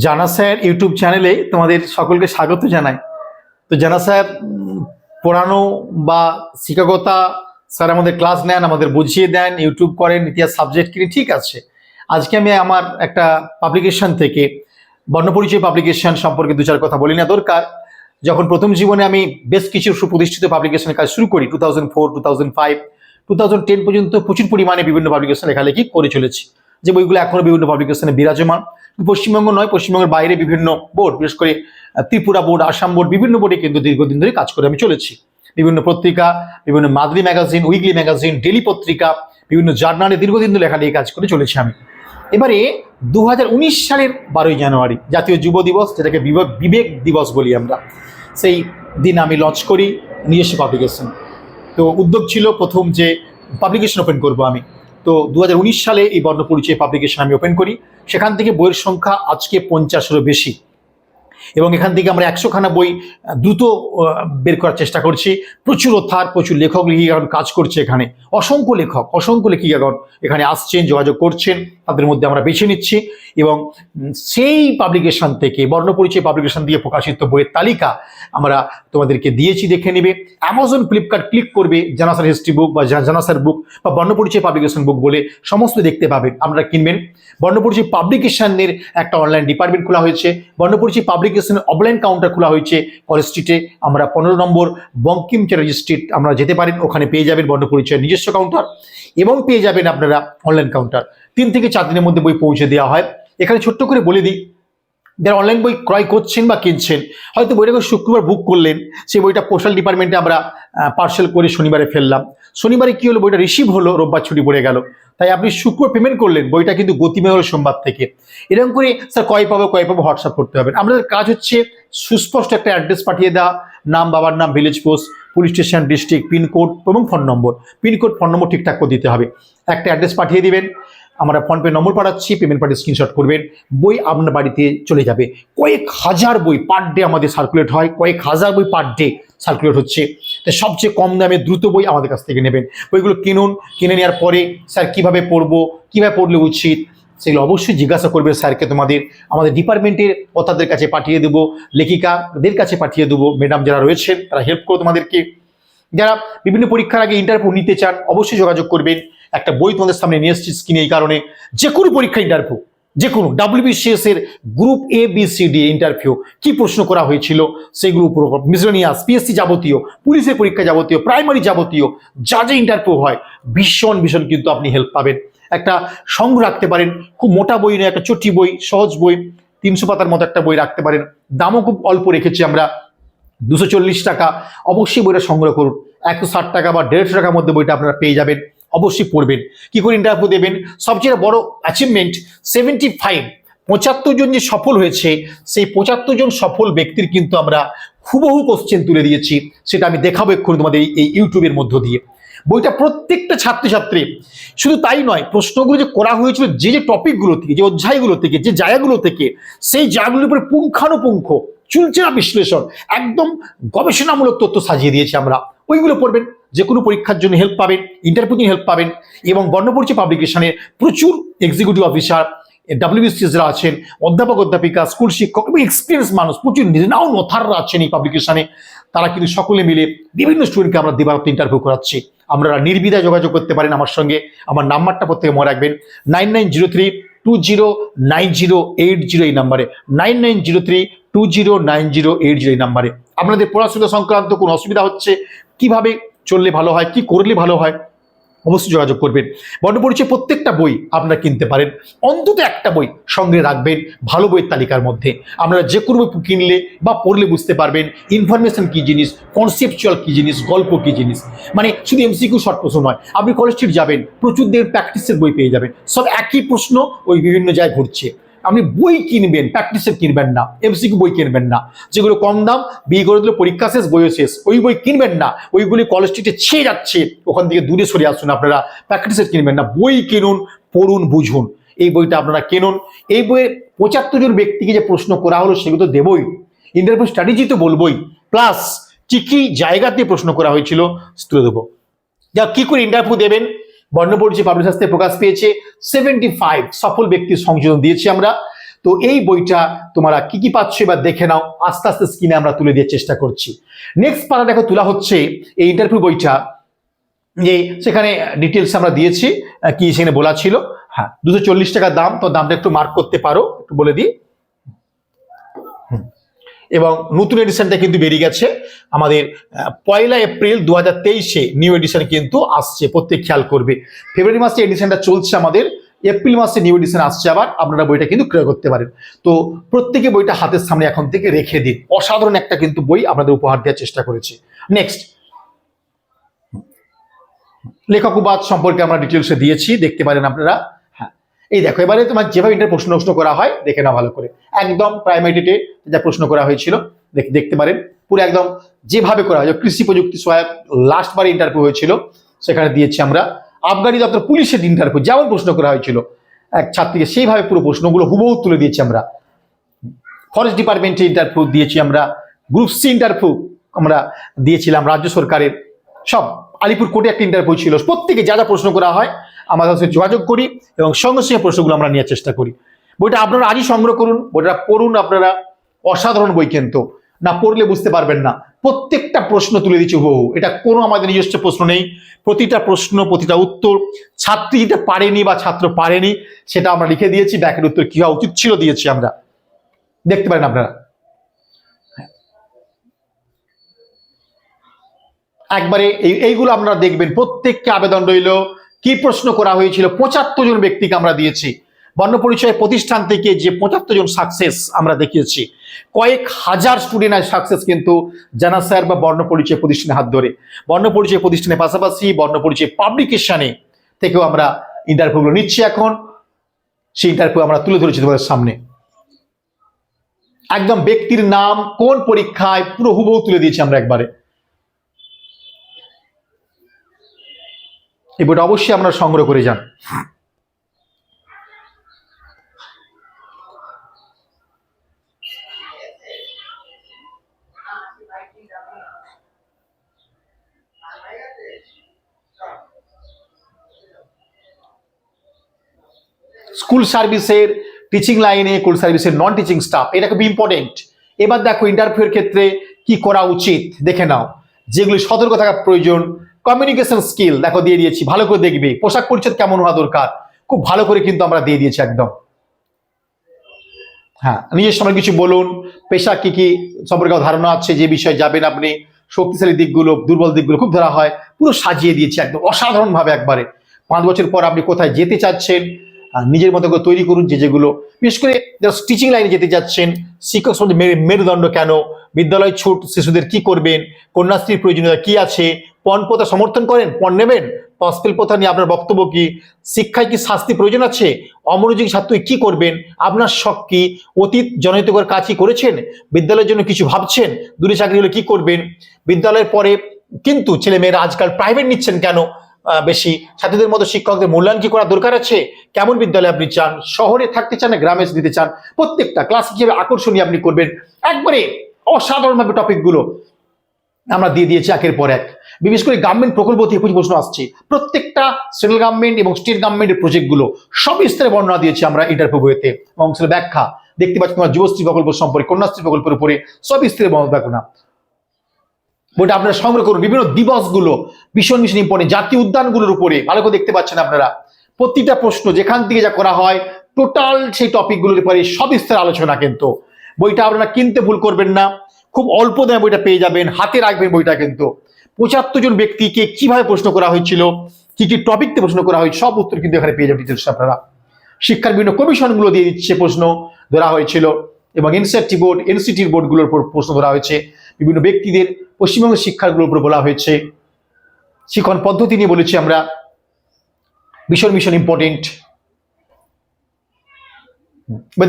জানা sir YouTube চ্যানেলে তোমাদের সকলকে স্বাগত জানাই। তো জানা স্যার পড়ানো বা শিক্ষকতা স্যার আমাদের ক্লাস নেন, আমাদের বুঝিয়ে দেন, ইউটিউব করেন, ইতিহাস সাবজেক্ট কিনে, ঠিক আছে। আজকে আমি আমার একটা পাবলিকেশন থেকে বর্ণপরিচয় পাবলিকেশন সম্পর্কে দু চার কথা বলি না দরকার। যখন প্রথম জীবনে আমি বেশ কিছু সুপ্রতিষ্ঠিত পাবলিকেশনের কাজ শুরু করি two thousand four two thousand five two thousand ten পর্যন্ত প্রচুর পরিমাণে বিভিন্ন পাবলিকেশন লেখালেখি করে চলেছি। যে বইগুলো এখনও বিভিন্ন পাবলিকেশনে বিরাজমান। পশ্চিমবঙ্গ নয়, পশ্চিমবঙ্গের বাইরে বিভিন্ন বোর্ড, বিশেষ করে ত্রিপুরা বোর্ড, আসাম বোর্ড, বিভিন্ন বোর্ডে কিন্তু দীর্ঘদিন ধরে কাজ করে আমি চলেছি। বিভিন্ন পত্রিকা, বিভিন্ন monthly magazine, weekly magazine daily পত্রিকা, বিভিন্ন জার্নালে দীর্ঘদিন ধরে নিয়ে কাজ করে চলেছি আমি। এবারে দু হাজার উনিশ সালের বারোই জানুয়ারি, জাতীয় যুব দিবস, যেটাকে বিবে- বিবেক দিবস বলি আমরা, সেই দিন আমি লঞ্চ করি নিজস্ব পাবলিকেশন তো উদ্যোগ ছিল প্রথম যে পাবলিকেশন ওপেন করব আমি। তো দু হাজার উনিশ সালে এই বর্ণ পরিচয় পাবলিকেশন আমি ওপেন করি। সেখান থেকে বইয়ের সংখ্যা আজকে পঞ্চাশেরও বেশি। এবং এখান থেকে আমরা একশোখানা বই দ্রুত বের করার চেষ্টা করছি। প্রচুর অথার প্রচুর লেখক, লেখিকাগণ কাজ করছে এখানে। অসংখ্য লেখক, অসংখ্য লেখিকাগণ এখানে আসছেন, যোগাযোগ করছেন। তাদের মধ্যে আমরা বেছে নিচ্ছি এবং সেই পাবলিকেশন থেকে, বর্ণপরিচয় পাবলিকেশন দিয়ে প্রকাশিত বইয়ের তালিকা আমরা তোমাদেরকে দিয়েছি, দেখে নেবে। অ্যামাজন ফ্লিপকার্ট ক্লিক করবে জানাসার হিস্ট্রি বুক বা জানাসার বুক বা বর্ণপরিচয় পাবলিকেশন বুক বলে সমস্ত দেখতে পাবেন আপনারা কিনবেন। বর্ণপরিচয় পাবলিকেশনের একটা অনলাইন ডিপার্টমেন্ট খোলা হয়েছে। বর্ণপরিচয় পাবলিকেশনের অফলাইন কাউন্টার খোলা হয়েছে। কলেজ স্ট্রিটে আমরা পনেরো নম্বর বঙ্কিম চ্যাটার্জি স্ট্রিট আমরা যেতে পারেন, ওখানে পেয়ে যাবেন বর্ণপরিচয়ের নিজস্ব কাউন্টার এবং পেয়ে যাবেন আপনারা অনলাইন কাউন্টার তিন থেকে চার দিনের মধ্যে বই পৌঁছে দেওয়া হয়। এখানে ছোট্ট করে বলে দিই, যারা অনলাইন বই ক্রয় করছেন বা কিনছেন, হয়তো বইটাকে শুক্রবার বুক করলেন, সেই বইটা পোস্টাল ডিপার্টমেন্টে আমরা পার্সেল করে শনিবারে ফেললাম। শনিবারে কি হলো? বইটা রিসিভ হলো, রোববার ছুটি পড়ে গেল। তাই আপনি শুক্র পেমেন্ট করলেন, বইটা কিন্তু গতিময় হলো সোমবার থেকে। এরকম করে, স্যার কয় পাবো কয় পাবো? হোয়াটসঅ্যাপ করতে হবে। আমাদের কাজ হচ্ছে সুস্পষ্ট একটা অ্যাড্রেস পাঠিয়ে দেওয়া, নাম, বাবার নাম village post police station district pincode এবং phone number pincode phone number ঠিকঠাক করে দিতে হবে। একটা অ্যাড্রেস পাঠিয়ে দিবেন আমরা ফোনপে নম্বর পাঠাচ্ছি পেমেন্ট পাঠিয়ে স্ক্রিনশট করবেন, বই আপনার বাড়িতে চলে যাবে। কয়েক হাজার বই পার ডে আমাদের সার্কুলেট হয়, কয়েক হাজার বই পার ডে সার্কুলেট হচ্ছে। তাই সবচেয়ে কম দামে দ্রুত বই আমাদের কাছ থেকে নেবেন। বইগুলো কিনুন, কিনে নেওয়ার পরে স্যার কীভাবে পড়ব, কীভাবে পড়লে উচিত, সেগুলো অবশ্যই জিজ্ঞাসা করবে স্যারকে তোমাদের। আমাদের ডিপার্টমেন্টের অতাদের কাছে পাঠিয়ে দেবো, লেখিকাদের কাছে পাঠিয়ে দেবো। ম্যাডাম যারা রয়েছেন, তারা হেল্প করো তোমাদেরকে। যারা বিভিন্ন পরীক্ষার আগে ইন্টারভিউ নিতে চান, অবশ্যই যোগাযোগ করবেন। একটা বই তোমাদের সামনে নিয়ে এসেছি স্ক্রিনে এই কারণে। যে কোনো পরীক্ষা ইন্টারভিউ যে কোনো ডাব্লিউবিসিএস এর group A B C D interview কি প্রশ্ন করা হয়েছিল, সেগুলো মিসলেনিয়াস পিএসসি যাবতীয়, পুলিশের পরীক্ষা যাবতীয় প্রাইমারি যাবতীয়, যা যে ইন্টারভিউ হয়, ভীষণ ভীষণ কিন্তু আপনি হেল্প পাবেন। একটা সংগ্রহ রাখতে পারেন, খুব মোটা বই নয়, একটা চটি বই, সহজ বই, তিনশো পাতার মতো একটা বই রাখতে পারেন। দামও খুব অল্প রেখেছি আমরা, দুশো টাকা। অবশ্যই বইটা সংগ্রহ করুন। একশো ষাট টাকা বা দেড়শো টাকার মধ্যে বইটা আপনারা পেয়ে যাবেন। অবশ্যই পড়বেন। কি করে ইন্টারভিউ দেবেন? সবচেয়ে বড় অ্যাচিভমেন্ট সেভেন্টি ফাইভ পঁচাত্তর জন যে সফল হয়েছে, সেই পঁচাত্তর জন সফল ব্যক্তির কিন্তু আমরা হুবহু কোশ্চেন তুলে দিয়েছি। সেটা আমি দেখাবো এক্ষুনি তোমাদের এই- ইউটিউবের মধ্য দিয়ে। বইটা প্রত্যেকটা ছাত্রছাত্রী, শুধু তাই নয়, প্রশ্নগুলো যে করা হয়েছিল, যে যে টপিকগুলো থেকে, যে অধ্যায়গুলো থেকে, যে জায়গাগুলো থেকে, সেই জায়গাগুলোর উপরে পুঙ্খানুপুঙ্খ, চুলচেরা বিশ্লেষণ, একদম গবেষণামূলক তথ্য সাজিয়ে দিয়েছি আমরা। ওইগুলো পড়বেন। যে কোনো পরীক্ষার জন্য হেল্প পাবেন ইন্টারভিউ জন্য হেল্প পাবেন এবং বর্ণপরিচয় পাবলিকেশনে প্রচুর এক্সিকিউটিভ অফিসার ডাব্লিউবিসিএসরা আছেন, অধ্যাপক, অধ্যাপিকা স্কুল শিক্ষক এবং এক্সপিরিয়েন্স মানুষ, প্রচুর নাও নথাররা আছেন এই পাবলিকেশনে তারা কিন্তু সকলে মিলে বিভিন্ন স্টুডেন্টকে আমরা দিবারত ইন্টারভিউ করাচ্ছি। আপনারা নির্বিধায় যোগাযোগ করতে পারেন আমার সঙ্গে। আমার নাম্বারটা প্রত্যেকে মনে রাখবেন nine nine zero three two zero nine zero eight zero এই নাম্বারে। Nine nine zero three two zero nine zero eight zero এই নাম্বারে। আপনাদের পড়াশোনা সংক্রান্ত কোনো অসুবিধা হচ্ছে? কীভাবে চললে ভালো হয়, কি করলে ভালো হয়, অবশ্যই যোগাযোগ করবেন। বর্ণপরিচয় প্রত্যেকটা বই আপনারা কিনতে পারেন। অন্তত একটা বই সঙ্গে রাখবেন ভালো বইয়ের তালিকার মধ্যে। আপনারা যে কোনো বই কিনলে বা পড়লে বুঝতে পারবেন ইনফরমেশন কী জিনিস কনসেপচুয়াল কী জিনিস, গল্প কী জিনিস। মানে শুধু এমসিকিউ শর্ট প্রশ্ন নয়, আপনি কলেজ স্ট্রিট যাবেন, প্রচুর দেবেন প্র্যাকটিসের বই পেয়ে যাবেন। সব একই প্রশ্ন ওই বিভিন্ন জায়গায় ঘুরছে। আপনি বই কিনবেন প্র্যাকটিসের কিনবেন না এমসিকিউ বই কিনবেন না। যেগুলো কম দাম, বিয়ে করে দিলে, পরীক্ষা শেষ, বইও শেষ। ওই বই কিনবেন না, ওইগুলি কলেজ স্ট্রিটে ছেয়ে যাচ্ছে, ওখান থেকে দূরে সরে আসুন আপনারা প্র্যাকটিসের কিনবেন না, বই কিনুন, পড়ুন, বুঝুন। এই বইটা আপনারা কিনুন। এই বইয়ে পঁচাত্তর জন ব্যক্তিকে যে প্রশ্ন করা হলো, সেগুলো তো দেবই। ইন্টারভিউ স্ট্র্যাটেজি তো বলবই। প্লাস কি কি জায়গাতে প্রশ্ন করা হয়েছিল তুলে দেবো। যা কি করে ইন্টারভিউ দেবেন? বর্ণপরিচয় পাবলিক শাস্ত্রে প্রকাশ পেয়েছে। সেভেন্টি ফাইভ সফল ব্যক্তির সংযোজন দিয়েছি আমরা। তো এই বইটা তোমরা কি কি পাচ্ছ এবার দেখে নাও। আস্তে আস্তে স্ক্রিনে আমরা তুলে দেওয়ার চেষ্টা করছি। নেক্সট পারা দেখো তোলা হচ্ছে এই ইন্টারভিউ বইটা। যে সেখানে ডিটেলস আমরা দিয়েছি কি সেখানে বলা ছিল। হ্যাঁ দুশো টাকা দাম। তো দামটা একটু মার্ক করতে পারো, একটু বলে দিই। এবং নতুন এডিশনটা কিন্তু বেরিয়ে গেছে। আমাদের পয়লা এপ্রিল দু হাজার তেইশে নিউ এডিশন কিন্তু আসছে, প্রত্যেক খেয়াল করবে। ফেব্রুয়ারি মাসে এডিশনটা চলছে আমাদের, এপ্রিল মাসে নিউ এডিশন আসছে আবার, আপনারা বইটা কিন্তু ক্রয় করতে পারেন। তো প্রত্যেকে বইটা হাতের সামনে এখন থেকে রেখে দিন। অসাধারণ একটা কিন্তু বই আপনাদের উপহার দেওয়ার চেষ্টা করেছি। নেক্সট লেখক লেখকবাদ সম্পর্কে আমরা ডিটেলসে দিয়েছি, দেখতে পারেন আপনারা। এই দেখো, এবারে তোমার যেভাবে ইন্টার প্রশ্ন প্রশ্ন করা হয়, দেখে না ভালো করে। একদম প্রাইমারিতে যা প্রশ্ন করা হয়েছিল, দেখ- দেখতে পারেন। পুরো একদম যেভাবে করা হয় কৃষি প্রযুক্তি সহায়ক লাস্টবার ইন্টারভিউ হয়েছিল, সেখানে দিয়েছি আমরা। আবগারি দপ্তর পুলিশের ইন্টারভিউ যেমন প্রশ্ন করা হয়েছিল, এক ছাত্রীকে সেইভাবে পুরো প্রশ্নগুলো হুবহু তুলে দিয়েছি আমরা। ফরেস্ট ডিপার্টমেন্টে ইন্টারভিউ দিয়েছি আমরা গ্রুপ সি ইন্টারভিউ আমরা দিয়েছিলাম রাজ্য সরকারের। সব, আলিপুর কোর্টে একটা ইন্টারভিউ ছিল, প্রত্যেকে যা যা প্রশ্ন করা হয় আমাদের সাথে যোগাযোগ করি এবং সঙ্গে সঙ্গে প্রশ্নগুলো আমরা নেওয়ার চেষ্টা করি। বইটা আপনারা আজই সংগ্রহ করুন, বইটা পড়ুন আপনারা, অসাধারণ বই কিন্তু। না পড়লে বুঝতে পারবেন না। প্রত্যেকটা প্রশ্ন তুলে দিচ্ছি হুবহু। এটা কোনো আমাদের নিজস্ব প্রশ্ন নেই। প্রতিটা প্রশ্ন, প্রতিটা উত্তর ছাত্রী যেটা পারেনি বা ছাত্র পারেনি, সেটা আমরা লিখে দিয়েছি, ব্যাকের উত্তর কি হওয়া উচিত ছিল দিয়েছি আমরা। দেখতে পারেন আপনারা। একবারে এই এইগুলো আপনারা দেখবেন। প্রত্যেককে আবেদন রইল। কি প্রশ্ন করা হয়েছিল? পঁচাত্তর জন ব্যক্তিকে আমরা দিয়েছি। বর্ণপরিচয় প্রতিষ্ঠান থেকে যে পঁচাত্তর জন সাকসেস আমরা দেখিয়েছি। কয়েক হাজার স্টুডেন্ট সাকসেস কিন্তু জানা স্যার বা বর্ণপরিচয় প্রতিষ্ঠানের হাত ধরে। বর্ণপরিচয় প্রতিষ্ঠানের পাশাপাশি বর্ণপরিচয় পাবলিকেশনে থেকেও আমরা ইন্টারভিউগুলো নিচ্ছি এখন। সেই ইন্টারভিউ আমরা তুলে ধরেছি তোমাদের সামনে। একদম ব্যক্তির নাম কোন পরীক্ষায় পুরো হুবহু তুলে দিয়েছি আমরা একবারে। এই বইটা অবশ্যই আপনারা সংগ্রহ করে যান। স্কুল সার্ভিসের টিচিং লাইনে স্কুল সার্ভিসের নন টিচিং স্টাফ এটা খুব ইম্পর্টেন্ট এবার দেখো ইন্টারভিউর ক্ষেত্রে কি করা উচিত, দেখে নাও। যেগুলি সতর্ক থাকা প্রয়োজন কমিউনিকেশন স্কিল দেখো দিয়ে দিয়েছি, ভালো করে দেখবে, পোশাক পরিচ্ছদ কেমন হওয়া দরকার, খুব ভালো করে কিন্তু আমরা দিয়ে দিয়েছি একদম। হ্যাঁ নিজের সময় কিছু বলুন, পেশা কি কি সম্পর্কে ধারণা আছে, যে বিষয়ে যাবেন আপনি, শক্তিশালী দিকগুলো, দুর্বল দিকগুলো খুব ধরা হয়, পুরো সাজিয়ে দিয়েছি একদম, অসাধারণভাবে একবারে। পাঁচ বছর পর আপনি কোথায় যেতে চাচ্ছেন নিজের মতো করে তৈরি করুন যে যেগুলো, বিশেষ করে যারা টিচিং লাইনে যেতে যাচ্ছেন শিক্ষক মেরুদণ্ড কেন, বিদ্যালয় ছুট শিশুদের কি করবেন কন্যাশ্রীর প্রয়োজনীয়তা কি আছে পণ প্রথা সমর্থন করেন, পণ নেবেন? তসপিল প্রথা নিয়ে আপনার বক্তব্য কি? শিক্ষায় কি শাস্তি প্রয়োজন আছে? অমনোযোগী ছাত্র কি করবেন? আপনার শখ কি? অতীত জনহিত করে কাজ কি করেছেন? বিদ্যালয়ের জন্য কিছু ভাবছেন? দূরে চাকরি হলে কি করবেন? বিদ্যালয়ের পরে কিন্তু ছেলেমেয়েরা আজকাল প্রাইভেট নিচ্ছেন কেন? বেশি। ছাত্রদের মতো শিক্ষকদের মূল্যায়ন কি করা দরকার আছে? কেমন বিদ্যালয় আপনি চান? শহরে থাকতে চান না গ্রামে দিতে চান? প্রত্যেকটা ক্লাস হিসেবে আকর্ষণীয় আপনি করবেন? একবারে অসাধারণভাবে টপিকগুলো আমরা দিয়ে দিয়েছি একের পর এক। বিশেষ করে গভর্নমেন্ট প্রকল্প থেকে কিছু প্রশ্ন আসছে। প্রত্যেকটা সেন্ট্রাল গভর্নমেন্ট এবং স্টেট গভর্নমেন্টের প্রজেক্টগুলো সব বিস্তারে বর্ণনা দিয়েছি আমরা ইন্টারভিউ বইতে এবং সেটা ব্যাখ্যা। দেখতে পাচ্ছি তোমার যুবশ্রী প্রকল্প সম্পর্কে, কন্যাশ্রী প্রকল্পের উপরে সব বিস্তারে ব্যাখ্যা বইটা আপনারা সংগ্রহ করুন। বিভিন্ন দিবসগুলো ভীষণ ভীষণ ইম্পর্টেন্ট জাতীয় উদ্যানগুলোর উপরে, ভালো করে দেখতে পাচ্ছেন আপনারা। প্রতিটা প্রশ্ন, যেখান থেকে যা করা হয় টোটাল সেই টপিকগুলোর উপরে সবিস্তার আলোচনা কিন্তু। বইটা আপনারা কিনতে ভুল করবেন না। খুব অল্প দামে বইটা পেয়ে যাবেন, হাতে রাখবেন বইটা কিন্তু। পঁচাত্তর জন ব্যক্তিকে কীভাবে প্রশ্ন করা হয়েছিল, কি কি টপিকতে প্রশ্ন করা হয়েছে, সব উত্তর কিন্তু এখানে পেয়ে যাবেন ডিটেলস আপনারা। শিক্ষার বিভিন্ন কমিশনগুলো দিয়ে দিচ্ছে প্রশ্ন ধরা হয়েছিল এবং এনসিআরটি বোর্ড এনসিটির বোর্ডগুলোর উপর প্রশ্ন ধরা হয়েছে। বিভিন্ন ব্যক্তিদের পশ্চিমবঙ্গের শিক্ষাগুলোর উপর বলা হয়েছে। শিক্ষণ পদ্ধতি নিয়ে বলেছি আমরা। ভীষণ ভীষণ ইম্পর্টেন্ট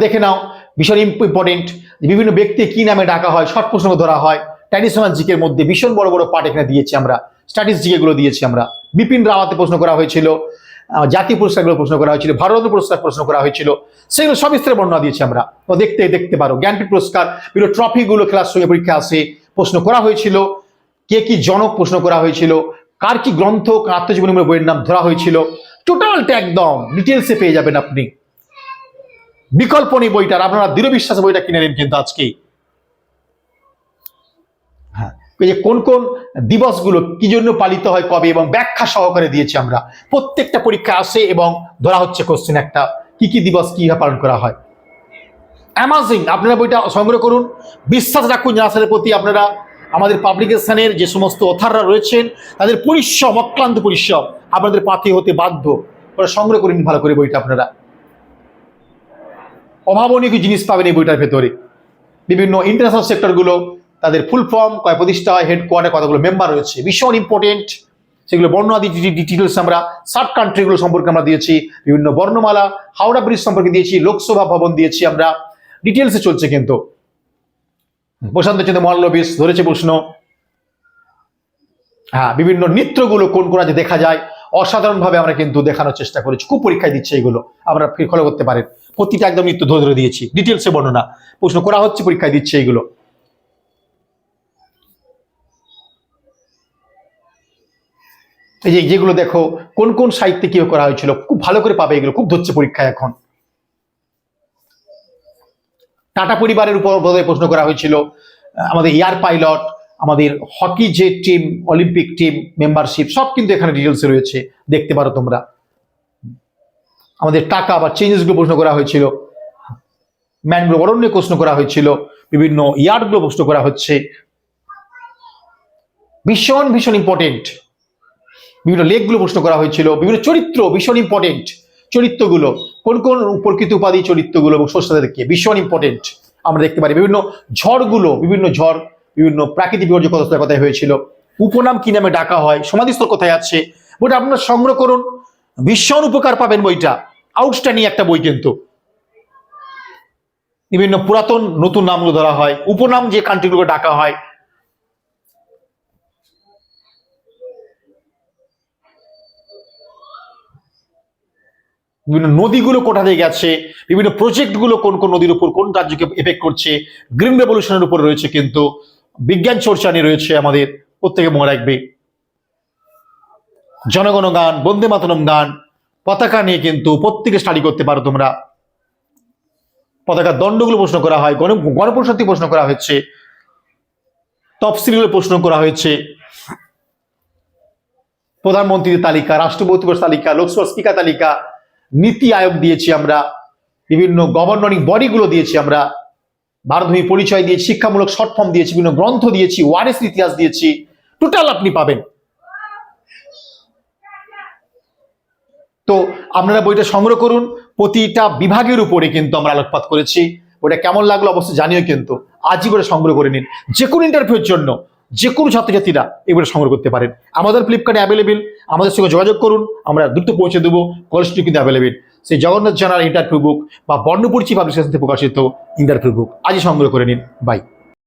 দেখে নাও, ভীষণ ইম্পর্টেন্ট বিভিন্ন ব্যক্তি কি নামে ডাকা হয় শর্ট প্রশ্ন ধরা হয়। ট্র্যাডিশনাল জিকের মধ্যে ভীষণ বড় বড় পার্ট এখানে দিয়েছি আমরা। স্ট্যাটিস জিকেগুলো দিয়েছি আমরা। বিপিন রাওয়াতে প্রশ্ন করা হয়েছিল জাতীয় পুরস্কারগুলো প্রশ্ন করা হয়েছিল ভারত পুরস্কার প্রশ্ন করা হয়েছিল। সেগুলো সব স্তরে বর্ণনা দিয়েছি আমরা। দেখতে দেখতে পারো জ্ঞানপীঠ পুরস্কার বিভিন্ন ট্রফিগুলো খেলার সঙ্গে পরীক্ষা আসে, প্রশ্ন করা হয়েছিল। কে কি জনক প্রশ্ন করা হয়েছিল? কার কি গ্রন্থ আত্মজীবনীমূলক বইয়ের নাম ধরা হয়েছিল? টোটালটা একদম ডিটেলসে পেয়ে যাবেন আপনি। বিকল্প নেই বইটার আপনারা দৃঢ় বিশ্বাসে বইটা কিনে নিন কিন্তু আজকেই। হ্যাঁ। যে কোন কোন দিবসগুলো কি জন্য পালিত হয়, কবে এবং ব্যাখ্যা সহকারে দিয়েছি আমরা। প্রত্যেকটা পরীক্ষা আসে এবং ধরা হচ্ছে কোশ্চেন একটা। কি কি দিবস কীভাবে পালন করা হয়? অ্যামাজিং আপনারা বইটা সংগ্রহ করুন। বিশ্বাস রাখুন জানাসারের প্রতি আপনারা। আমাদের পাবলিকেশনের যে সমস্ত অথাররা রয়েছেন, তাদের পরিশ্রম, অক্লান্ত পরিশ্রম আপনাদের পাথে হতে বাধ্য। ওরা সংগ্রহ করে ভালো করে বইটা আপনারা। অভাবনীয় জিনিস পাবেন এই বইটার ভেতরে। বিভিন্ন ইন্টারন্যাশনাল সেক্টরগুলো তাদের ফুল ফর্ম কয় প্রতিষ্ঠা হয় হেডকোয়ার্টার কতগুলো মেম্বার রয়েছে। ভীষণ ইম্পর্টেন্ট সেগুলো বর্ণাদি ডিটেলস আমরা সাব কান্ট্রিগুলো সম্পর্কে আমরা দিয়েছি, বিভিন্ন বর্ণমালা, হাওড়া ব্রিজ সম্পর্কে দিয়েছি, লোকসভা ভবন দিয়েছি আমরা। ডিটেলসে চলছে কিন্তু। প্রশান্ত চন্দ্র মল্লবিশ ধরেছে প্রশ্ন। হ্যাঁ বিভিন্ন নৃত্যগুলো কোন কোন আছে দেখা যায়, অসাধারণভাবে আমরা কিন্তু দেখানোর চেষ্টা করেছি। খুব পরীক্ষায় দিচ্ছে এগুলো। আমরা ফলো করতে পারেন। প্রতিটা একদম নৃত্য ধরে ধরে দিয়েছি। ডিটেলসে বর্ণনা। প্রশ্ন করা হচ্ছে, পরীক্ষায় দিচ্ছে এগুলো। এই যে, যেগুলো দেখো, কোন কোন সাহিত্যে কি করা হয়েছিল? খুব ভালো করে পাবে এগুলো, খুব ধরছে পরীক্ষায় এখন। টাটা পরিবারের উপর বোধহয় প্রশ্ন করা হয়েছিল আমাদের এয়ার পাইলট, আমাদের হকি যে টিম অলিম্পিক টিম মেম্বারশিপ সব কিন্তু এখানে ডিটেলসে রয়েছে, দেখতে পারো তোমরা। আমাদের টাকা বা চেঞ্জেসগুলো প্রশ্ন করা হয়েছিল ম্যানগ্রোভ অরণ্যে প্রশ্ন করা হয়েছিল, বিভিন্ন ইয়ার্ডগুলো প্রশ্ন করা হচ্ছে। ভীষণ ভীষণ ইম্পর্টেন্ট বিভিন্ন লেখগুলো প্রশ্ন করা হয়েছিল, বিভিন্ন চরিত্র ভীষণ ইম্পর্টেন্ট চরিত্রগুলো, কোন কোন প্রকৃত উপাধি চরিত্রগুলো এবং স্রষ্টাদেরকে ভীষণ ইম্পর্টেন্ট আমরা দেখতে পারি। বিভিন্ন ঝড়গুলো, বিভিন্ন ঝড়, বিভিন্ন প্রাকৃতিক বিপর্যয় কথা কথায় হয়েছিল, উপনাম কি নামে ডাকা হয়, সমাধিস্থল কোথায় আছে বইটা আপনারা সংগ্রহ করুন। ভীষণ উপকার পাবেন বইটা। আউটস্ট্যান্ডিং একটা বই কিন্তু। বিভিন্ন পুরাতন নতুন নামগুলো ধরা হয়। উপনাম যে কান্ট্রিগুলো ডাকা হয় বিভিন্ন নদীগুলো কোথা থেকে গেছে, বিভিন্ন প্রজেক্টগুলো কোন কোন নদীর উপর কোন রাজ্যকে এফেক্ট করছে গ্রিন রেভলিউশনের উপর রয়েছে কিন্তু বিজ্ঞান চর্চা নিয়ে রয়েছে আমাদের প্রত্যেকে মনে রাখবে। জনগণ গান, বন্দে মাতরম গান, পতাকা নিয়ে কিন্তু প্রত্যেকে স্টাডি করতে পারো তোমরা। পতাকার দণ্ডগুলো প্রশ্ন করা হয়, গণ গণপরিষদ প্রশ্ন করা হয়েছে তফসিলগুলো প্রশ্ন করা হয়েছে। প্রধানমন্ত্রীর তালিকা, রাষ্ট্রপতি তালিকা লোকসভা স্পিকার তালিকা নীতি আয়োগ দিয়েছি আমরা, বিভিন্ন গভর্নরিং বডিগুলো দিয়েছি আমরা, ভারতভূমি পরিচয় দিয়েছি, শিক্ষামূলক শর্ট ফর্ম দিয়েছি, বিভিন্ন গ্রন্থ দিয়েছি ওয়ারেস ইতিহাস দিয়েছি টোটাল আপনি পাবেন। তো আপনারা বইটা সংগ্রহ করুন, প্রতিটা বিভাগের উপরে কিন্তু আমরা আলোকপাত করেছি। ওটা কেমন লাগল অবশ্যই জানিও কিন্তু, আজই করে সংগ্রহ করে নিন। যে কোনো ইন্টারভিউর জন্য যে কোনো ছাত্রছাত্রীরা এগুলো সংগ্রহ করতে পারেন। আমাদের ফ্লিপকার্টে অ্যাভেলেবেল আমাদের সঙ্গে যোগাযোগ করুন, আমরা দ্রুত পৌঁছে দেবো কলেজটি কিন্তু অ্যাভেলেবেল সেই জগন্নাথ জানার ইন্টারভিউ বুক বা বর্ণপরিচয় পাবলিকেশন থেকে প্রকাশিত ইন্টারভিউ বুক আজই সংগ্রহ করে নিন। বাই